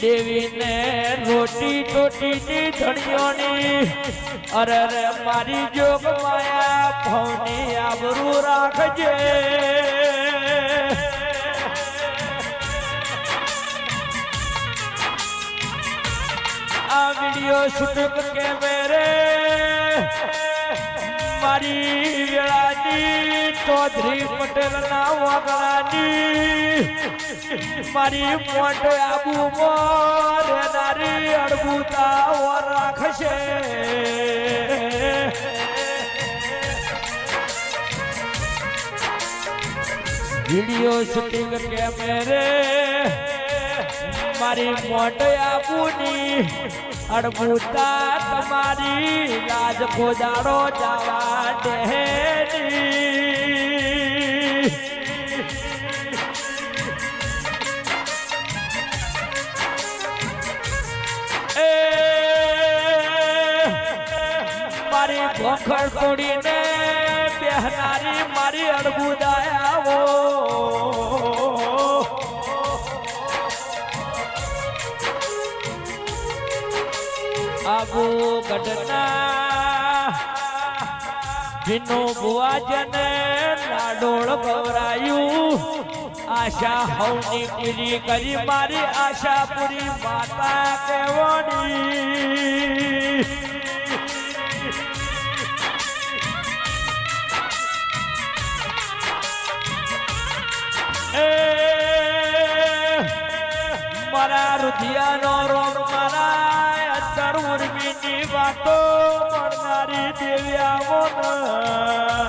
દેવીને રોટી ટોટીની ધણીઓની, અરે રે મારી જોગ માયા, ભવની આબરૂ રાખજે. આ વિડિયો શૂટિંગ કેમેરે મારી વેળાની ચૌધરી પટેલ ના વગડાની મારી મોટો આબુ રેનારી અડગુતા રાખશે. વીડિયો શૂટિંગ કેમેરે મારી મોટો આબુની અડબુતા તમારી રાજ ખોદાડો જવા દેની એ મારી ભોખર તોડીને બેહનારી મારી અડબુદાયાઓ આબુ ગઢના જીનો ભુવાજને લાડોળ ગવરાયું આશા હવની પૂરી કરી મારી આશા પૂરી માતા કેવડી. મારા રુધિયાનો વાતો મળનારી દેવી આવો ને.